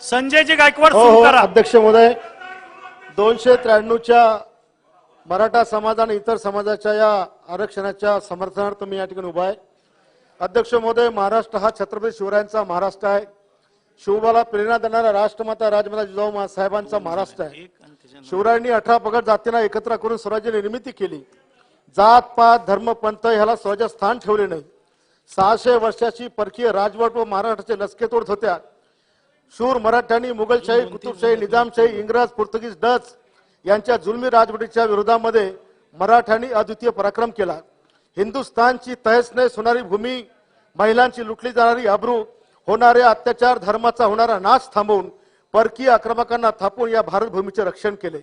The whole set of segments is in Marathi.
संजयजी गायकवाड हो हो अध्यक्ष महोदय दोनशे त्र्याण्णवच्या मराठा समाज आणि इतर समाजाच्या या आरक्षणाच्या समर्थनार्थ मी या ठिकाणी उभा आहे. अध्यक्ष महोदय महाराष्ट्र हा छत्रपती शिवरायांचा महाराष्ट्र आहे. शिवबाला प्रेरणा देणारा राष्ट्रमाता राजमाता जिजाऊ साहेबांचा महाराष्ट्र आहे. शिवरायांनी अठरा पगड जातींना एकत्र करून स्वराज्य निर्मिती केली. जात पात धर्म पंथ ह्याला स्वराज्यात स्थान ठेवले नाही. सहाशे वर्षाची परकीय राजवट व महाराष्ट्राचे लसकेतोड होत्या. शूर मराठ्यांनी मुघलशाही कुतुबशाही निजामशाही इंग्रज पोर्तुगीज डच यांच्या जुलमी राजवटीच्या विरोधामध्ये मराठ्यांनी अद्वितीय पराक्रम केला. हिंदुस्थानची तहस नहस होणारी भूमी महिलांची लुटली जाणारी अब्रू होणारे अत्याचार धर्माचा होणारा नाश थांबवून परकीय आक्रमकांना थापून या भारत भूमीचे रक्षण केले.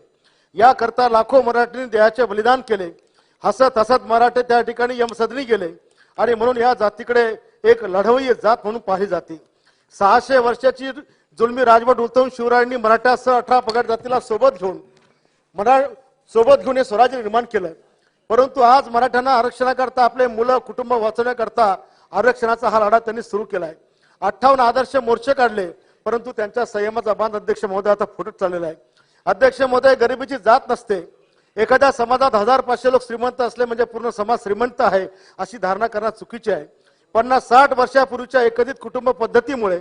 याकरता लाखो मराठ्यांनी देहाचे बलिदान केले. हसत हसत मराठे त्या ठिकाणी यमसदनी गेले आणि म्हणून या जातीकडे एक लढवय्य जात म्हणून पाहिली जाते. सहाशे वर्षाची जुलमी राजवट उत्तम शिवरायांनी मराठ्यासह अठरा पगड जातीला सोबत घेऊन मरा सोबत घेऊन हे स्वराज्य निर्माण केलं. परंतु आज मराठ्यांना आरक्षणाकरता आपले मुलं कुटुंब वाचवण्याकरता आरक्षणाचा हा लढा त्यांनी सुरू केलाय. अठ्ठावन्न आदर्श मोर्चे काढले परंतु त्यांच्या संयमाचा बांध अध्यक्ष महोदय आता फुटत चाललेला आहे. अध्यक्ष महोदय गरिबीची जात नसते. एखाद्या समाजात हजार पाचशे लोक श्रीमंत असले म्हणजे पूर्ण समाज श्रीमंत आहे अशी धारणा करणं चुकीची आहे. पन्नास साठ वर्षापूर्वीच्या एकत्रित कुटुंब पद्धतीमुळे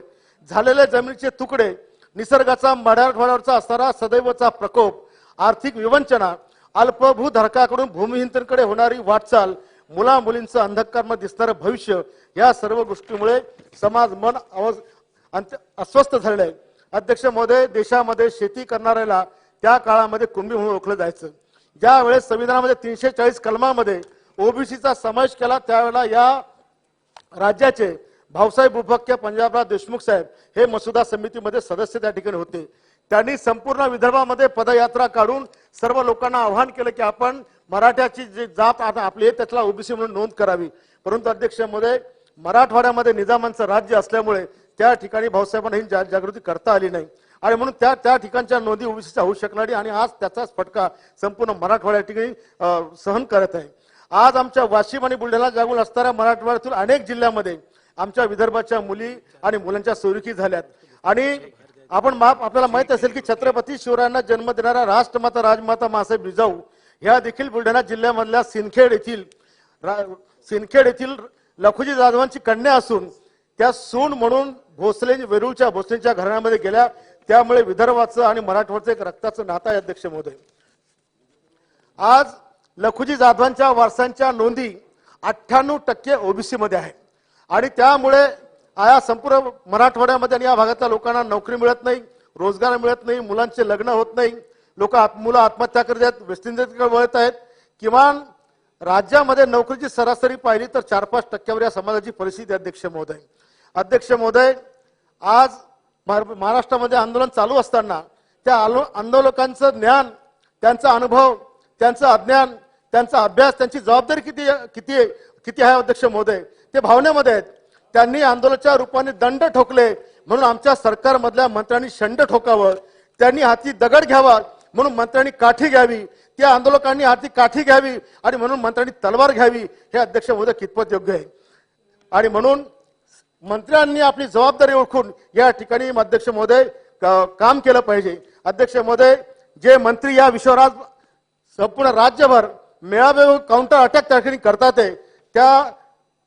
झालेले जमिनीचे तुकडे निसर्गाचा मराठवाड्यावरचा असणारा सदैवचा प्रकोप आर्थिक विवंचना अल्पभूधारकाकडून भूमिहीनतेकडे होणारी वाटचाल मुला मुलींचं अंधकारमध्ये दिसणारं भविष्य या सर्व गोष्टीमुळे समाज मन अवस- अस्वस्थ झालेलं आहे. अध्यक्ष महोदय देशामध्ये शेती करणाऱ्याला त्या काळामध्ये कुंभी म्हणून ओळखलं जायचं. ज्या वेळेस संविधानामध्ये तीनशे चाळीस कलमामध्ये ओबीसीचा समावेश केला त्यावेळेला या राज्याचे भाऊसाहेब उपाख्य पंजाबराव देशमुख साहेब हे मसुदा समितीमध्ये सदस्य त्या ठिकाणी होते. त्यांनी संपूर्ण विदर्भामध्ये पदयात्रा काढून सर्व लोकांना आव्हान केलं की आपण मराठ्याची जी जात आता आपली आहे त्यातला ओबीसी म्हणून नोंद करावी. परंतु अध्यक्षामध्ये मराठवाड्यामध्ये निजामांचं राज्य असल्यामुळे त्या ठिकाणी भाऊसाहेबांना ही जागृती करता आली नाही. आणि म्हणून त्या त्या ठिकाणच्या नोंदी ओबीसीच्या होऊ शकणार नाही आणि आज त्याचाच फटका संपूर्ण मराठवाड्या ठिकाणी सहन करत आहे. आज आमच्या वाशिम आणि बुलढाणा जागून असणाऱ्या मराठवाड्यातील अनेक जिल्ह्यामध्ये आमच्या विदर्भाच्या मुली आणि मुलांच्या सोयीकी झाल्यात. आणि आपण माप आपल्याला माहीत असेल की छत्रपती शिवरायांना जन्म देणारा राष्ट्रमाता राजमाता मासाहेब जिजाऊ ह्या देखील बुलढाणा जिल्ह्यामधल्या सिनखेड येथील सिनखेड येथील लखुजी जाधवांची कन्या असून त्या सून म्हणून भोसले वेरूळच्या भोसलेच्या घराण्यामध्ये गेल्या. त्यामुळे विदर्भाचं आणि मराठवाडचं एक रक्ताचं नातं आहे अध्यक्ष महोदय. आज लखुजी जाधवांच्या वारसांच्या नोंदी अठ्ठ्याण्णव टक्के ओबीसी मध्ये आहे. आणि त्यामुळे या संपूर्ण मराठवाड्यामध्ये आणि या भागातल्या लोकांना नोकरी मिळत नाही रोजगार मिळत नाही मुलांचे लग्न होत नाही. लोक मुलं आत्महत्या करत आहेत वेस्ट इंडिजकडे वळत आहेत. किमान राज्यामध्ये नोकरीची सरासरी पाहिली तर चार पाच टक्क्यावर या समाजाची परिस्थिती अध्यक्ष महोदय. अध्यक्ष महोदय आज महाराष्ट्रामध्ये आंदोलन चालू असताना त्या आलो- आंदोलकांचं ज्ञान त्यांचा अनुभव त्यांचं अज्ञान त्यांचा अभ्यास त्यांची जबाबदारी किती किती आहे- किती आहे अध्यक्ष महोदय? ते भावनेमध्ये आहेत. त्यांनी आंदोलनाच्या रूपाने दंड ठोकले म्हणून आमच्या सरकारमधल्या मंत्र्यांनी शंड ठोकावं त्यांनी हाती दगड घ्यावा म्हणून मंत्र्यांनी काठी घ्यावी त्या आंदोलकांनी हाती काठी घ्यावी आणि म्हणून मंत्र्यांनी तलवार घ्यावी हे अध्यक्ष महोदय कितपत योग्य आहे. आणि म्हणून मंत्र्यांनी आपली जबाबदारी ओळखून या ठिकाणी अध्यक्ष महोदय काम केलं पाहिजे. अध्यक्ष महोदय जे मंत्री या विषयावर आज संपूर्ण राज्यभर मेळावे काउंटर अटॅक त्या ठिकाणी करतात आहे, त्या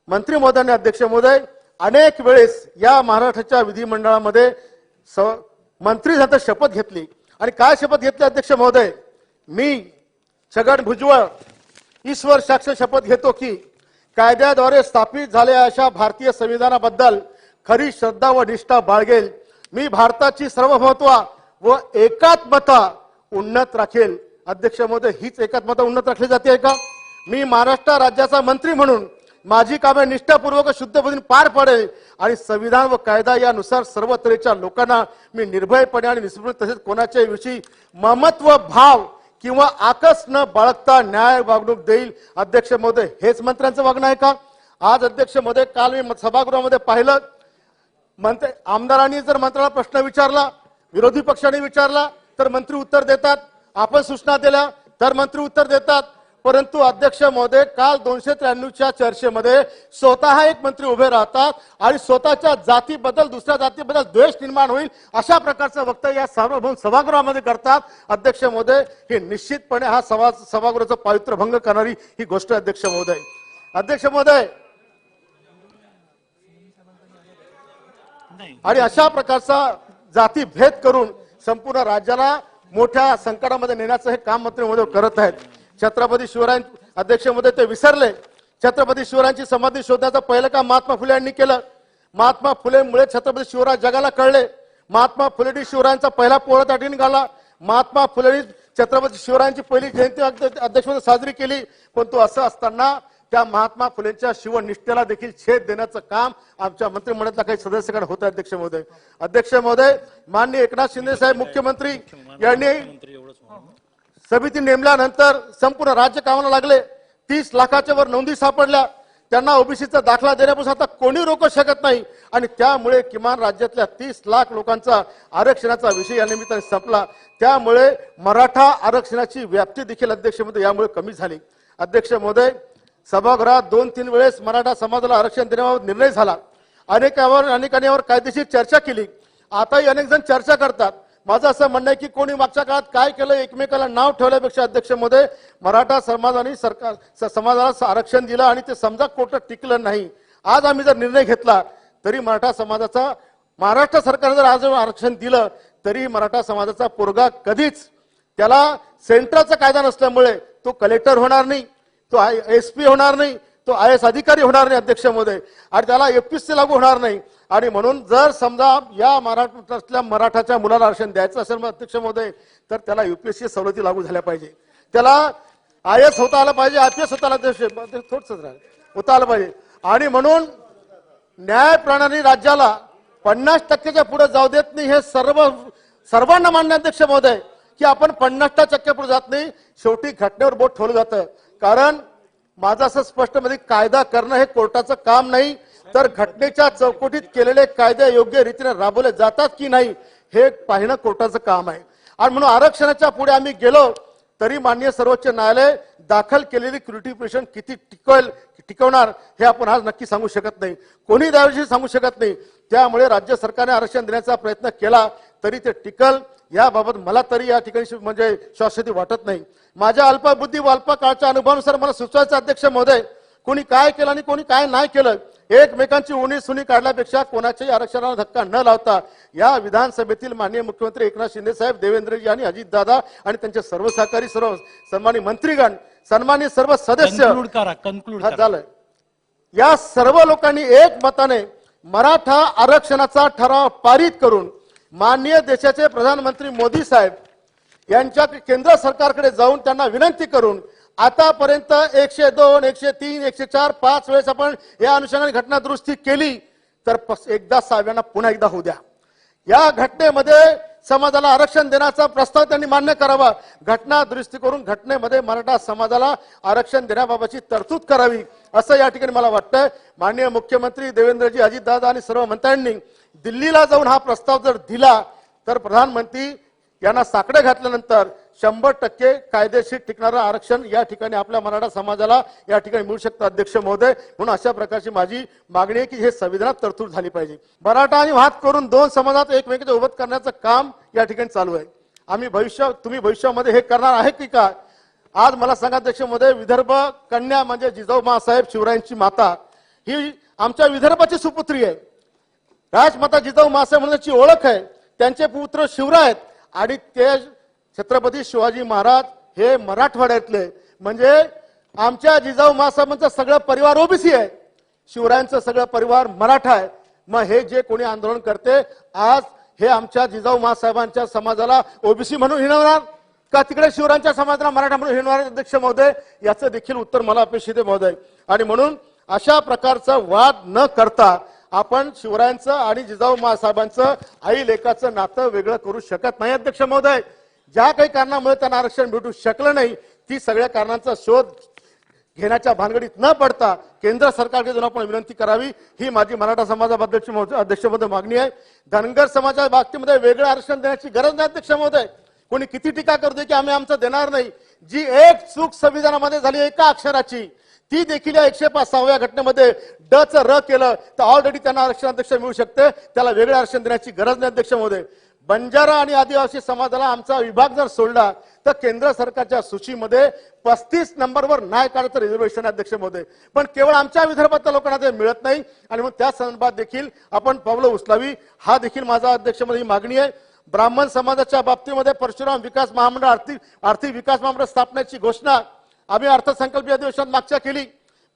मंत्री महोदयांनी अध्यक्ष महोदय अनेक वेळेस या महाराष्ट्राच्या विधिमंडळामध्ये स- मंत्री झालं शपथ घेतली. आणि काय शपथ घेतली अध्यक्ष महोदय? मी छगन भुजबळ ईश्वर साक्ष शपथ घेतो की कायद्याद्वारे स्थापित झालेल्या अशा भारतीय संविधानाबद्दल खरी श्रद्धा व निष्ठा बाळगेल. मी भारताची सार्वभौमत्व व एकात्मता उन्नत राखेल. अध्यक्ष महोदय हीच एकात्मता उन्नत राखली जाते का? मी महाराष्ट्र राज्याचा मंत्री म्हणून माझी कामे निष्ठापूर्वक व शुद्ध पार पाडेल आणि संविधान व कायदा यानुसार सर्व तऱ्हेच्या लोकांना मी निर्भयपणे आणि निस्पृह तसेच कोणाच्याही विषयी ममत्व भाव किंवा आकस न बाळगता न्याय वागणूक देईल. अध्यक्ष महोदय हेच मंत्र्यांचं वागणं आहे का? आज अध्यक्ष महोदय काल मी सभागृहामध्ये पाहिलं. मंत्री आमदारांनी जर मंत्र्याला प्रश्न विचारला विरोधी पक्षाने विचारला तर मंत्री उत्तर देतात. आपण सूचना दिल्या तर मंत्री उत्तर देतात. परंतु अध्यक्ष महोदय काल दोनशे त्र्याण्णवच्या चर्चेमध्ये स्वतः एक मंत्री उभे राहतात आणि स्वतःच्या जातीबद्दल दुसऱ्या जातीबद्दल द्वेष निर्माण होईल अशा प्रकारचं वक्तव्य या सार्वभौम सभागृहामध्ये करतात. अध्यक्ष महोदय हे निश्चितपणे हा सभा सभागृहाचं पावित्र्य भंग करणारी ही गोष्ट अध्यक्ष महोदय. अध्यक्ष महोदय! आणि अशा प्रकारचा जाती भेद करून संपूर्ण राज्याला मोठ्या संकटामध्ये नेण्याचं हे काम मंत्री महोदय करत आहेत. छत्रपती शिवराय अध्यक्षमध्ये ते विसरले. छत्रपती शिवरायांची समाधी शोधण्याचं पहिलं काम महात्मा फुले यांनी केलं. महात्मा फुलेमुळे छत्रपती शिवराय जगाला कळले. महात्मा फुलेनी शिवरायांचा पहिला पोळा ताठी निघाला महात्मा फुलेनी छत्रपती शिवरायांची पहिली जयंती अध्य- अध्यक्ष साजरी केली. परंतु असं असताना त्या महात्मा फुलेंच्या शिवनिष्ठेला देखील छेद देण्याचं काम आमच्या मंत्रिमंडळातल्या काही सदस्याकडे होतं अध्यक्ष महोदय. अध्यक्ष महोदय माननीय एकनाथ शिंदे साहेब मुख्यमंत्री यांनी समिती नेमल्यानंतर संपूर्ण राज्य कामाला लागले. तीस लाखाच्या वर नोंदी सापडल्या. त्यांना ओबीसीचा दाखला देण्यापासून आता कोणी रोखू शकत नाही. आणि त्यामुळे किमान राज्यातल्या तीस लाख लोकांचा आरक्षणाचा विषय या निमित्ताने संपला. त्यामुळे मराठा आरक्षणाची व्याप्ती देखील अध्यक्ष महोदय यामुळे कमी झाली. अध्यक्ष महोदय सभागृहात दोन तीन वेळेस मराठा समाजाला आरक्षण देण्याबाबत निर्णय झाला. अनेकावर अनेकांनी यावर कायदेशीर चर्चा केली. आताही अनेक जण चर्चा करतात. माझं असं म्हणणं आहे की कोणी मागच्या काळात काय केलं एकमेकाला नाव ठेवल्यापेक्षा अध्यक्षमध्ये मराठा समाजाने सरकार समाजाला आरक्षण दिलं आणि ते समजा कोर्टात टिकलं नाही. आज आम्ही जर निर्णय घेतला तरी मराठा समाजाचा महाराष्ट्र सरकारने जर आज आरक्षण दिलं तरी मराठा समाजाचा पोरगा कधीच त्याला सेंट्रलचा कायदा नसल्यामुळे तो कलेक्टर होणार नाही तो आय एस पी होणार नाही तो आय एस अधिकारी होणार नाही अध्यक्ष महोदय आणि त्याला एपीएससी लागू होणार नाही. आणि म्हणून जर समजा या महाराष्ट्रातल्या मराठाच्या मुलाला आरक्षण द्यायचं असेल अध्यक्ष महोदय तर त्याला युपीएससी सवलती लागू झाल्या पाहिजे. त्याला आय एस होता आलं पाहिजे आय पी एस होता आला थोडस होता आलं पाहिजे. आणि म्हणून न्याय प्रणाली राज्याला पन्नास टक्क्याच्या पुढे जाऊ देत नाही हे सर्व सर्वांना मान्य अध्यक्ष महोदय की आपण पन्नास टक्क्या पुढे जात नाही. शेवटी घटनेवर बोट ठेवलं जातं. कारण माझं असं स्पष्टमध्ये कायदा करणं हे कोर्टाचं काम नाही तर घटनेच्या चौकटीत केलेले कायदे योग्य रीतीने राबवले जातात की नाही हे पाहणं कोर्टाचं काम आहे. आणि म्हणून आरक्षणाच्या पुढे आम्ही गेलो तरी माननीय सर्वोच्च न्यायालय दाखल केलेली क्रिटी पिटिशन किती टिकवेल टिकवणार हे आपण आज नक्की सांगू शकत नाही. कोणी त्याविषयी सांगू शकत नाही. त्यामुळे राज्य सरकारने आरक्षण देण्याचा प्रयत्न केला तरी ते टिकल. याबाबत मला तरी या ठिकाणी म्हणजे शाश्वती वाटत नाही. माझ्या अल्पबुद्धी व अल्पकाळच्या अनुभवानुसार मला सुचवायचं अध्यक्ष महोदय कोणी काय केलं आणि कोणी काय नाही केलं एकमेकांची उणी सुनी काढल्यापेक्षा कोणाच्याही आरक्षणाला धक्का न लावता या विधानसभेतील माननीय मुख्यमंत्री एकनाथ शिंदे साहेब देवेंद्रजी आणि अजितदादा आणि त्यांचे सर्व सहकारी सर्व सन्मानित मंत्रीगण सन्मानित सर्व सदस्य झालंय. या सर्व लोकांनी एक मताने मराठा आरक्षणाचा ठराव पारित करून माननीय देशाचे प्रधानमंत्री मोदी साहेब यांच्या केंद्र सरकारकडे जाऊन त्यांना विनंती करून आतापर्यंत एकशे दोन एकशे तीन एकशे चार पाच वेळेस आपण या अनुषंगाने घटना दुरुस्ती केली तर पस- एकदा सहाव्यांना पुन्हा एकदा होऊ द्या. या घटनेमध्ये समाजाला आरक्षण देण्याचा प्रस्ताव त्यांनी मान्य करावा. घटना दुरुस्ती करून घटनेमध्ये मराठा समाजाला आरक्षण देण्याबाबतची तरतूद करावी असं या ठिकाणी मला वाटतंय. माननीय मुख्यमंत्री देवेंद्रजी अजितदादा आणि सर्व मंत्र्यांनी दिल्लीला जाऊन हा प्रस्ताव जर दिला तर प्रधानमंत्री यांना साकडे घातल्यानंतर शंभर टक्के कायदेशीर टिकणारं आरक्षण या ठिकाणी आपल्या मराठा समाजाला या ठिकाणी मिळू शकतं अध्यक्ष महोदय. म्हणून अशा प्रकारची माझी मागणी आहे की हे संविधानात तरतूद झाली पाहिजे. मराठा आणि वाद करून दोन समाजात एकमेकांच्या उभत करण्याचं काम या ठिकाणी चालू आहे. आम्ही भविष्य तुम्ही भविष्यामध्ये हे करणार आहे की काय? आज मला सांगा अध्यक्ष महोदय विदर्भ कन्या म्हणजे जिजाऊ मासाहेब शिवरायांची माता. ही आमच्या विदर्भाची सुपुत्री आहे. राजमाता जिजाऊ मासे म्हणण्याची ओळख आहे. त्यांचे पुत्र शिवराय आहेत. आणि ते छत्रपती शिवाजी महाराज हे मराठवाड्यातले. म्हणजे आमच्या जिजाऊ मासाहेबांचा सगळं परिवार ओबीसी आहे. शिवरायांचं सगळं परिवार मराठा आहे. मग हे जे कोणी आंदोलन करते आज हे आमच्या जिजाऊ मासाहेबांच्या समाजाला ओबीसी म्हणून हिणवणार? का तिकडे शिवरायांच्या समाजाला मराठा म्हणून हिणवणार अध्यक्ष महोदय? याचं देखील उत्तर मला अपेक्षित आहे महोदय. आणि म्हणून अशा प्रकारचा वाद न करता आपण शिवरायांचं आणि जिजाऊ महासाहेबांचं आई लेखाचं नातं वेगळं करू शकत नाही अध्यक्ष महोदय. ज्या काही कारणामुळे त्यांना आरक्षण भेटू शकलं नाही ती सगळ्या कारणांचा शोध घेण्याच्या भानगडीत न पडता केंद्र सरकारकडे जाऊन आपण विनंती करावी. ही माझी मराठा समाजाबद्दलची अध्यक्ष महोदय मागणी आहे. धनगर समाजाच्या बाबतीमध्ये वेगळं आरक्षण देण्याची गरज नाही अध्यक्ष महोदय. कोणी किती टीका करतोय की आम्ही आमचं देणार नाही. जी एक चूक संविधानामध्ये झाली एका अक्षराची ती देखील या एकशे पाच सहाव्या घटनेमध्ये ड च र केलं तर ऑलरेडी त्यांना आरक्षण अध्यक्ष मिळू शकते. त्याला वेगळं आरक्षण देण्याची गरज नाही अध्यक्ष महोदय. बंजारा आणि आदिवासी समाजाला आमचा विभाग जर सोडला तर केंद्र सरकारच्या सूचीमध्ये पस्तीस नंबरवर नाही काढत रिझर्वेशन अध्यक्ष महोदय. पण केवळ आमच्या विदर्भातल्या लोकांना ते मिळत नाही. आणि मग त्या संदर्भात देखील आपण पावलं उचलावी. हा देखील माझा अध्यक्ष ही मागणी आहे. ब्राह्मण समाजाच्या बाबतीमध्ये परशुराम विकास महामंडळ आर्थिक आर्थिक विकास महामंडळ स्थापण्याची घोषणा आम्ही अर्थसंकल्पीय अधिवेशनात मागच्या केली.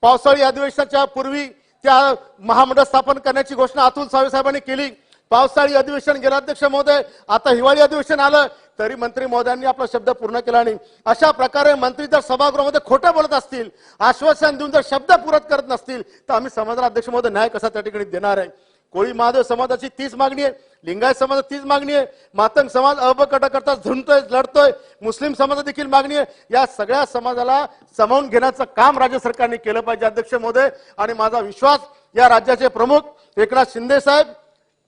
पावसाळी अधिवेशनाच्या पूर्वी त्या महामंडळ स्थापन करण्याची घोषणा अतुल सावे साहेबांनी केली. पावसाळी अधिवेशन गेलं अध्यक्ष महोदय. आता हिवाळी अधिवेशन आलं तरी मंत्री महोदयांनी आपला शब्द पूर्ण केला नाही. अशा प्रकारे मंत्री जर सभागृहामध्ये खोटं बोलत असतील आश्वासन देऊन जर शब्द पुरत करत नसतील तर आम्ही समाजाला अध्यक्ष महोदय न्याय कसा त्या ठिकाणी देणार आहे? कोळी महादेव समाजाची तीच मागणी आहे लिंगायत समाजात तीच मागणी आहे मातंग समाज अबकट करता झुंजतोय लढतोय मुस्लिम समाजात देखील मागणी आहे. या सगळ्या समाजाला सामावून घेण्याचं काम राज्य सरकारने केलं पाहिजे अध्यक्ष महोदय. आणि माझा विश्वास या राज्याचे प्रमुख एकनाथ शिंदे साहेब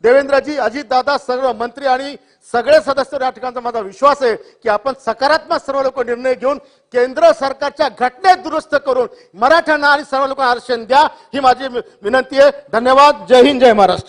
देवेंद्रजी अजितदादा सर्व मंत्री आणि सगळे सदस्य या ठिकाणचा माझा विश्वास आहे की आपण सकारात्मक सर्व लोक निर्णय घेऊन केंद्र सरकारच्या घटनेत दुरुस्त करून मराठ्यांना आणि सर्व लोकांना आरक्षण द्या ही माझी विनंती आहे. धन्यवाद. जय हिंद जय महाराष्ट्र.